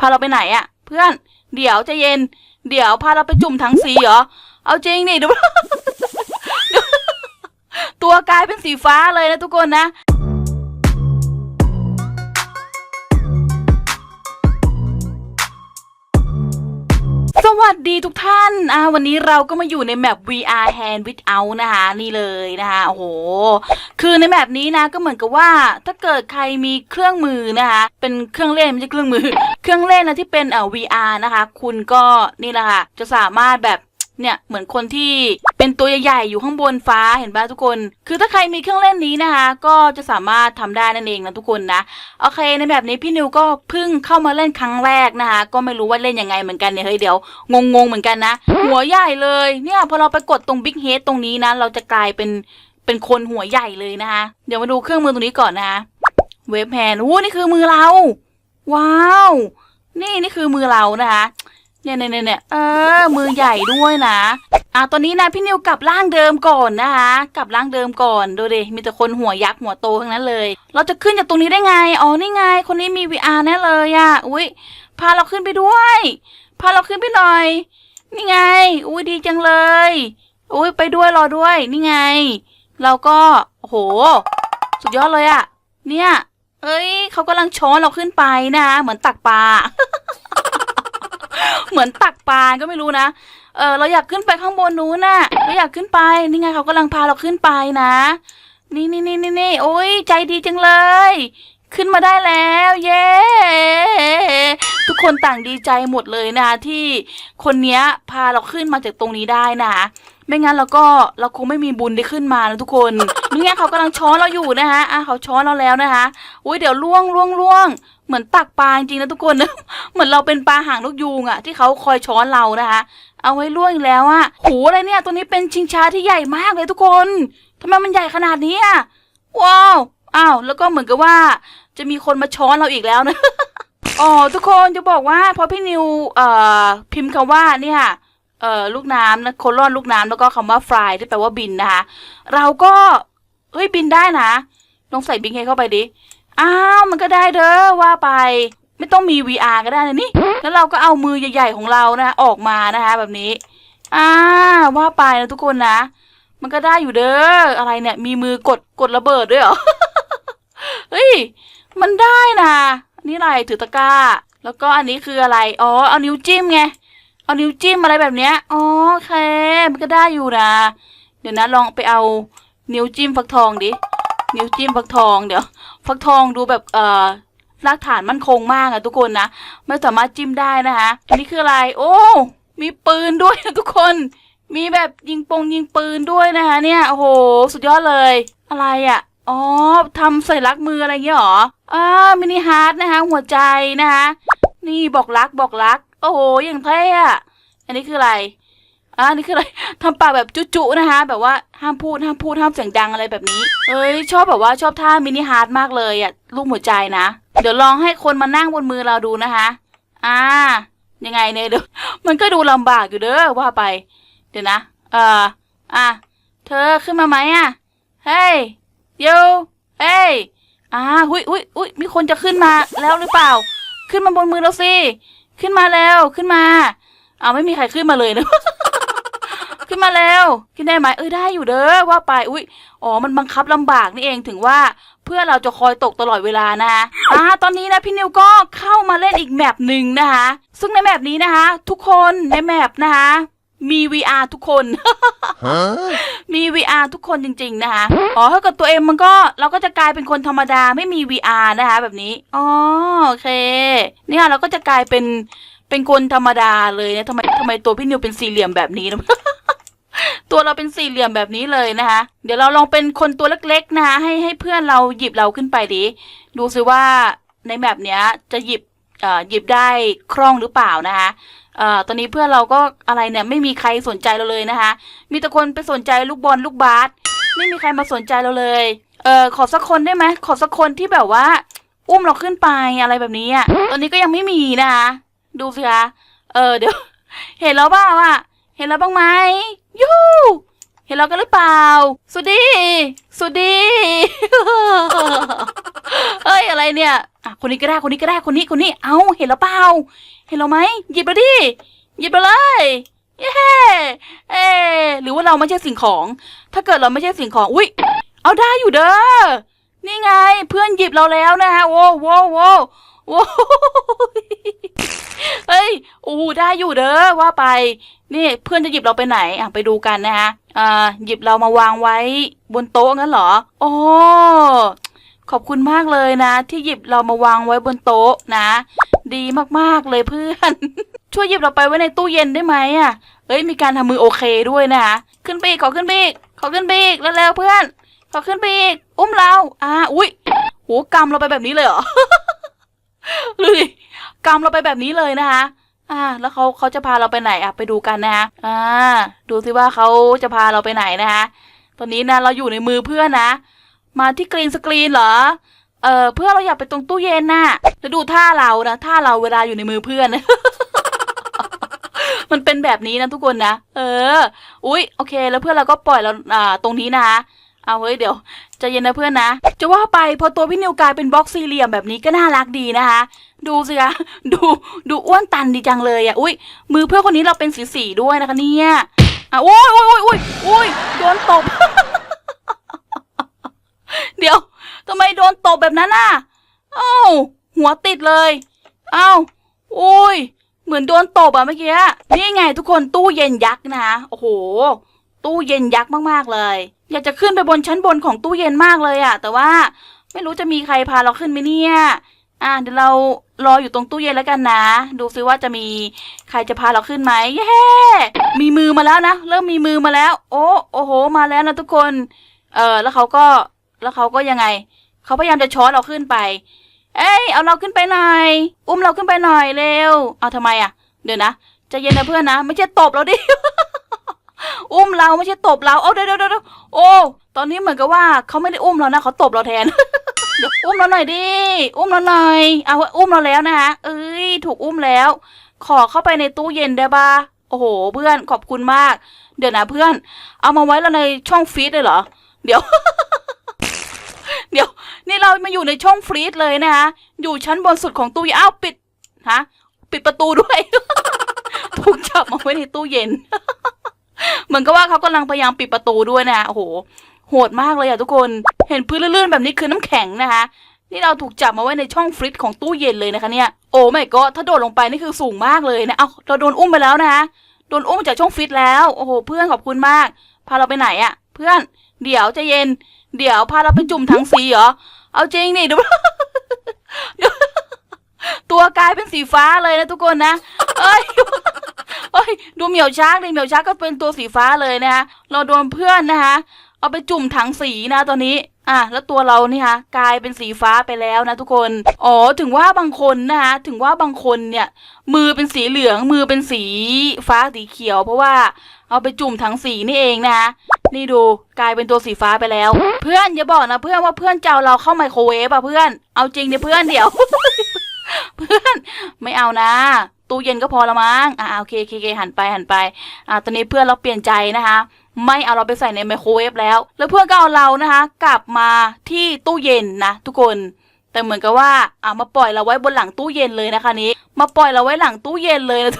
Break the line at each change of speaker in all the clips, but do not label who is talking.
พาเราไปไหนอะเพื่อน เดี๋ยวจะเย็น เดี๋ยวพาเราไปจุ่มถังสีเหรอ เอาจริงนี่ดู ตัวกลายเป็นสีฟ้าเลยนะทุกคนนะ วัสดีทุกท่าน อ่า วันนี้เราก็มาอยู่ในแมป VR Hand Without นะคะ นี่เลยนะคะ โอ้โห คือในแมปนี้นะ ก็เหมือนกับว่า ถ้าเกิดใครมีเครื่องมือนะคะ เป็นเครื่องเล่นไม่ใช่เครื่องมือ เครื่องเล่นนะที่เป็นเอ่อ VR นะคะ คุณก็นี่แหละค่ะ จะสามารถแบบ เนี่ยเหมือนคนที่เป็นตัวใหญ่ๆอยู่ข้างบนฟ้าเห็นป่ะทุกคน คือถ้าใครมีเครื่องเล่นนี้นะคะ ก็จะสามารถทำได้นั่นเองนะทุกคนนะโอเคในแบบนี้พี่นิวก็เพิ่งเข้ามาเล่นครั้งแรกนะคะ ก็ไม่รู้ว่าเล่นยังไงเหมือนกันเนี่ยเฮ้ยเดี๋ยวงงๆเหมือนกันนะ หัวใหญ่เลยเนี่ยพอเราไปกดตรงบิ๊กเฮดตรงนี้นะเราจะกลายเป็นเป็นคนหัวใหญ่เลยนะคะเดี๋ยวมาดูเครื่องมือตรงนี้ก่อนนะคะเวฟแฮนด์อู้นี่คือมือเรา ว้าว นี่นี่คือมือเรานะคะ เนี่ยเนี่ยเนี่ยเออ มือใหญ่ด้วยนะ อะตอนนี้นะพี่นิวกลับร่างเดิมก่อนนะคะกลับร่างเดิมก่อนดูดิมีแต่คนหัวยักษ์หัวโตทั้งนั้นเลย เราจะขึ้นจากตรงนี้ได้ไงอ๋อนี่ไง คนนี้มี VR แน่เลยอะ่ะอุ้ยพาเราขึ้นไปด้วย พาเราขึ้นไปหน่อย นี่ไง อุ้ยดีจังเลยอุ้ยไปด้วยรอด้วยนี่ไง เราก็โอ้โหสุดยอดเลยอะ่ะเนี่ย เอ้ยเขากำลังช้อนเราขึ้นไปนะเหมือนตักปลา เหมือนตักปลาก็ไม่รู้นะ เออเราอยากขึ้นไปข้างบนนู้นน่ะเราอยากขึ้นไป นี่ไงเขากำลังพาเราขึ้นไปนะ นี่นี่นี่นี่นี่โอ้ยใจดีจังเลย ขึ้นมาได้แล้ว เย้ ทุกคนต่างดีใจหมดเลยนะคะที่คนเนี้ยพาเราขึ้นมาจากตรงนี้ได้นะคะไม่งั้นเราก็เราคงไม่มีบุญได้ขึ้นมานะทุกคนนี่ไงเขากำลังช้อนเราอยู่นะคะอะเขาช้อนเราแล้วนะคะอุ้ยเดี๋ยวล่วงล่วงล่วง เหมือนตักปลาจริงๆนะทุกคนเหมือนเราเป็นปลาหางนกยูงอะที่เขาคอยช้อนเรานะคะ เอาไว้ล่วงอีกแล้วอะหูอะไรเนี่ย ตัวนี้เป็นชิงช้าที่ใหญ่มากเลยทุกคนทำไมมันใหญ่ขนาดนี้อะว้าวอ้าวแล้วก็เหมือนกับว่า จะมีคนมาช้อนเราอีกแล้วนะอ๋อทุกคนจะบอกว่าพอพี่นิวเอ่อพิมพ์คำว่าเนี่ยเอ่อลูกน้ำนะโคลอนลูกน้ำแล้วก็คำว่า fly ที่แปลว่าบินนะคะ เราก็เฮ้ยบินได้นะลองใส่บิงเฮเข้าไปดิ อ้าวมันก็ได้เด้อว่าไป ไม่ต้องมี VR ก็ได้นะนี่ แล้วเราก็เอามือใหญ่ ๆของเรานะออกมานะคะแบบนี้ อ่าว่าไปนะทุกคนนะ มันก็ได้อยู่เด้ออะไรเนี่ย มีมือกดกดระเบิดด้วยเหรอ เฮ้ยมันได้นะนนี่อะไรถือตะกร้า แล้วก็อันนี้คืออะไร อ๋อเอานิ้วจิ้มไงเอานิ้วจิ้มอะไรแบบเนี้ยอ๋อโอเค มันก็ได้อยู่นะ เดี๋ยวนะลองไปเอานิ้วจิ้มฟักทองดิ นิ้วจิ้มฟักทองเดี๋ยว ฟักทองดูแบบเอ่อรากฐานมั่นคงมากอะทุกคนนะ ไม่สามารถจิ้มได้นะคะอันนี้คืออะไร โอ้ มีปืนด้วยนะทุกคน มีแบบยิงปงยิงปืนด้วยนะคะ เนี่ยโอ้โห สุดยอดเลย อะไรอะ่ะอ๋อทำสัญลักมืออะไรเงี้ยเหรออ่ามินิฮาร์ดนะคะ หัวใจนะคะ นี่บอกรักบอกรัก โอ้โหอย่างเท่อะอันนี้คืออะไร อ่านี่คืออะไรทำปากแบบจุๆนะคะ แบบว่าห้ามพูดห้ามพูดห้ามเสียงดังอะไรแบบนี้เอ้ยชอบแบบว่าชอบท่ามินิฮาร์ดมากเลยอะรูปหัวใจนะ เดี๋ยวลองให้คนมานั่งบนมือเราดูนะคะ อ่า ยังไงเนี่ยเดี๋ยวมันก็ดูลำบากอยู่เด้อว่าไป เดี๋ยวนะ เอ่ออะเธอขึ้นมาไหมอะเฮ้ยโยเฮ้ยอ่าหุยหุยหุยมีคนจะขึ้นมาแล้วหรือเปล่า ขึ้นมาบนมือเราสิขึ้นมาแล้วขึ้นมาอ้าไม่มีใครขึ้นมาเลยนะ ขึ้นมาแล้วขึ้นได้ไหมเอ้ยได้อยู่เด้อว่าไปอุ้ยอ๋อมันบังคับลำบากนี่เองถึงว่าเพื่อเราจะคอยตกตลอดเวลานะคะอ่าตอนนี้นะพี่นิวก็เข้ามาเล่นอีกแมปหนึ่งนะคะ ซึ่งในแมปนี้นะคะ ทุกคนในแมปนะคะมี VR ทุกคน
Huh?
มี VR ทุกคนจริง ๆ นะคะ อ๋อ ถ้าเกิดตัวเองมันก็เราก็จะกลายเป็นคนธรรมดาไม่มี VR นะคะ แบบนี้ อ๋อ โอเค เนี่ยเราก็จะกลายเป็นเป็นคนธรรมดาเลยนะทำไมทำไมตัวพี่นิวเป็นสี่เหลี่ยมแบบนี้นะ ตัวเราเป็นสี่เหลี่ยมแบบนี้เลยนะคะ เดี๋ยวเราลองเป็นคนตัวเล็กๆนะคะ ให้ให้เพื่อนเราหยิบเราขึ้นไปดิดูซิว่าในแบบเนี้ยจะหยิบเอ่อหยิบได้คล่องหรือเปล่านะคะเอ่อตอนนี้เพื่อนเราก็อะไรเนี่ยไม่มีใครสนใจเราเลยนะคะ มีแต่คนไปสนใจลูกบอลลูกบาสไม่มีใครมาสนใจเราเลยเออขอสักคนได้ไหมขอสักคนที่แบบว่า อุ้มเราขึ้นไปอะไรแบบนี้อะตอนนี้ก็ยังไม่มีนะคะ ดูสิคะเออเดี๋ยว เห็นแล้วบ้าว่ะเห็นแล้วบ้างไหม ยูเห็นเรากันหรือเปล่าสวัสดีสวัสดีเอ้ยอะไรเนี่ยอะคนนี้ก็ได้คนนี้ก็ได้คนนี้คนนี้เอาเห็นแล้วเปล่า เห็นเราไหมหยิบมาดิหยิบมาเลยเย้เอ๊หรือว่าเราไม่ใช่สิ่งของ ถ้าเกิดเราไม่ใช่สิ่งของอุ๊ยเอาได้อยู่เด้อนี่ไงเพื่อนหยิบเราแล้วนะฮะโว้โว้โว้ โว้เฮ้ยอู้ได้อยู่เด้อว่าไป นี่เพื่อนจะหยิบเราไปไหนอะไปดูกันนะฮะอ่าหยิบเรามาวางไว้บนโต๊ะงั้นเหรอ โอ้ขอบคุณมากเลยนะ ที่หยิบเรามาวางไว้บนโต๊ะนะ ดีมากๆเลยเพื่อน ช่วยหยิบเราไปไว้ในตู้เย็นได้ไหมอะเอ้ยมีการทำมือโอเคด้วยนะคะขึ้นไปอีกขอขึ้นไปอีกขอขึ้นไปอีกเร็วๆเพื่อน ขอขึ้นไปอีกอุ้มเราอ่าอุ้ยโหกำเราไปแบบนี้เลยเหรอ เลยกำเราไปแบบนี้เลยนะคะอ่าแล้วเขาเขาจะพาเราไปไหนอะไปดูกันนะคะอ่า ดูสิว่าเขาจะพาเราไปไหนนะคะตอนนี้นะเราอยู่ในมือเพื่อนนะ มาที่กรีนสกรีนเหรอเออเพื่อนเราอยากไปตรงตู้เย็นน่ะแล้วดูท่าเรานะท่าเราเวลาอยู่ในมือเพื่อนมันเป็นแบบนี้นะทุกคนนะเออ อุ๊ยโอเค แล้วเพื่อนเราก็ปล่อยเราอ่าตรงนี้นะ เอาเฮ้ยเดี๋ยวใจะเย็นนะเพื่อนนะ จะว่าไปพอตัวพี่นิวกลายเป็นบล็อกสี่เหลี่ยมแบบนี้ก็น่ารักดีนะคะ ดูสิคะดูดูอ้วนตันดีจังเลยอะอุ๊ยมือเพื่อนคนนี้เราเป็นสีสีด้วยนะคะเนี่ยอะโอ้ยโอ้ยโอ้ยโอ้ยโอ้ยโดนตบ เดี๋ยวทำไมโดนตบแบบนั้นน่ะเอ้าหัวติดเลยเอ้าโอ้ยเหมือนโดนตบอะเมื่อกี้นี่ไงทุกคนตู้เย็นยักษ์นะโอ้โห ตู้เย็นยักษ์มากๆเลย อยากจะขึ้นไปบนชั้นบนของตู้เย็นมากเลยอะแต่ว่าไม่รู้จะมีใครพาเราขึ้นไหมเนี่ย อะเดี๋ยวเรารออยู่ตรงตู้เย็นแล้วกันนะ ดูซิว่าจะมีใครจะพาเราขึ้นไหมเย้ มีมือมาแล้วนะ เริ่มมีมือมาแล้ว โอ้ โอ้โห มาแล้วนะทุกคน เออ แล้วเขาก็ แล้วเขาก็ยังไง เขาพยายามจะช้อนเราขึ้นไป เอ้ย เอาเราขึ้นไปหน่อย อุ้มเราขึ้นไปหน่อยเร็ว เอาทำไมอะ เดี๋ยวนะใจะเย็นนะเพื่อนนะ ไม่ใช่ตบเราดิ อุ้มเราไม่ใช่ตบเรา เอาเดี๋ยวเดี๋ยวเดี๋ยวโอ้ตอนนี้เหมือนกับว่าเขาไม่ได้อุ้มเรานะเขาตบเราแทนเดี๋ยวอุ้มเราหน่อยดิ อุ้มเราหน่อย เอาอุ้มเราแล้วนะคะเอ้ย ถูกอุ้มแล้ว ขอเข้าไปในตู้เย็นได้ปะโอ้โห เพื่อนขอบคุณมาก เดี๋ยวนะเพื่อน เอามาไว้แล้วในช่องฟรีซเลยเหรอ เดี๋ยว เดี๋ยว นี่เรามาอยู่ในช่องฟรีซเลยนะคะอยู่ชั้นบนสุดของตู้เย็นอ้าวปิด ฮะ ปิดประตูด้วย ถูกจับมาไว้ในตู้เย็น เหมือนกับว่าเขากำลังพยายามปิดประตูด้วยนะโอ้โห โหดมากเลยอะทุกคน เห็นพื้นเลื่อนๆแบบนี้คือน้ำแข็งนะคะ นี่เราถูกจับมาไว้ในช่องฟรีซของตู้เย็นเลยนะคะเนี่ย โอ้ไม่ก็ถ้าโดดลงไปนี่คือสูงมากเลยนะ เอาเราโดนอุ้มไปแล้วนะคะโดนอุ้มจากช่องฟรีซแล้ว โอ้โห เพื่อนขอบคุณมาก พาเราไปไหนอะเพื่อน เดี๋ยวจะเย็น เดี๋ยวพาเราไปจุ่มถังสีเหรอ เอาจริงนี่ดู ตัวกลายเป็นสีฟ้าเลยนะทุกคนนะเอ้ยเอ้ยดูเหมียวช้างดิเหมียวช้างก็เป็นตัวสีฟ้าเลยนะคะเราโดนเพื่อนนะคะเอาไปจุ่มถังสีนะตอนนี้อะแล้วตัวเรานี่คะกลายเป็นสีฟ้าไปแล้วนะทุกคนอ๋อถึงว่าบางคนนะคะถึงว่าบางคนเนี่ย มือเป็นสีเหลืองมือเป็นสีฟ้าสีเขียว เพราะว่าเอาไปจุ่มถังสีนี่เองนะคะนี่ดูกลายเป็นตัวสีฟ้าไปแล้ว เพื่อนอย่าบอกนะเพื่อนว่าเพื่อนจะเอาเราเข้าไมโครเวฟอะเพื่อนเอาจริงเดี๋ยวเพื่อนเดี๋ยว เพื่อนไม่เอานะ ตู้เย็นก็พอละมั้งอ่าโอเคโอเคเคหันไปหันไปอ่าตอนนี้เพื่อนเราเปลี่ยนใจนะคะไม่เอาเราไปใส่ในไมโครเวฟแล้ว แล้วเพื่อนก็เอาเรานะคะ กลับมาที่ตู้เย็นนะทุกคน แต่เหมือนกับว่าอ่ามาปล่อยเราไว้บนหลังตู้เย็นเลยนะคะนี้ มาปล่อยเราไว้หลังตู้เย็นเลยนะ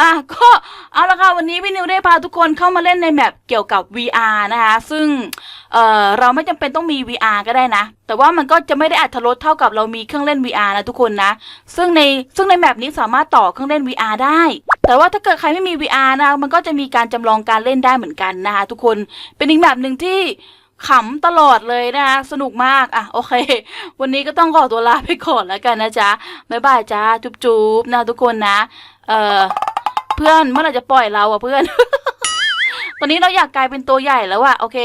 อะก็เอาละค่ะวันนี้พี่นิวได้พาทุกคนเข้ามาเล่นในแมปเกี่ยวกับ VR นะคะ ซึ่งเอ่อเราไม่จำเป็นต้องมี VR ก็ได้นะ แต่ว่ามันก็จะไม่ได้อัตรสเท่ากับเรามีเครื่องเล่น VR นะทุกคนนะ ซึ่งในซึ่งในแมปนี้สามารถต่อเครื่องเล่น VR ได้ แต่ว่าถ้าเกิดใครไม่มี VR นะมันก็จะมีการจำลองการเล่นได้เหมือนกันนะคะ ทุกคนเป็นอีกแบบหนึ่งที่ขำตลอดเลยนะคะสนุกมากอะโอเค วันนี้ก็ต้องขอตัวลาไปก่อนแล้วกันนะจ๊ะบ๊ายบายจ้าจุ๊บๆนะทุกคนนะ เอ่อ เพื่อนเมื่อไรจะปล่อยเราอะเพื่อน ตอนนี้เราอยากกลายเป็นตัวใหญ่แล้วอะโอเค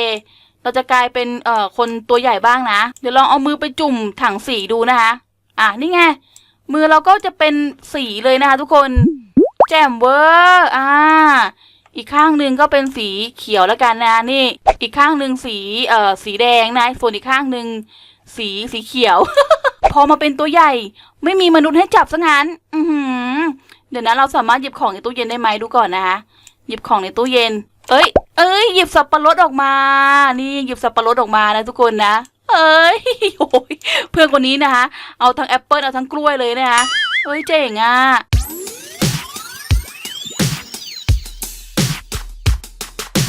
เราจะกลายเป็นเอ่อคนตัวใหญ่บ้างนะ เดี๋ยวลองเอามือไปจุ่มถังสีดูนะคะ อะนี่ไงมือเราก็จะเป็นสีเลยนะคะทุกคน แจ่มเวอร์อ่าอีกข้างหนึ่งก็เป็นสีเขียวแล้วกันนะนี่ อีกข้างหนึ่งสีเอ่อสีแดงนะส่วนอีกข้างหนึ่งสีสีเขียว พอมาเป็นตัวใหญ่ ไม่มีมนุษย์ให้จับซะงั้น อือหือ เดี๋ยวนะเราสามารถหยิบของในตู้เย็นได้ไหมดูก่อนนะคะ หยิบของในตู้เย็น เอ้ย เอ้ย หยิบสับปะรดออกมา นี่หยิบสับปะรดออกมานะทุกคนนะ เอ้ยโอ้ยเพื่อนคนนี้นะคะ เอาทั้งแอปเปิลเอาทั้งกล้วยเลยนะคะเอ้ยเจ๋งอะ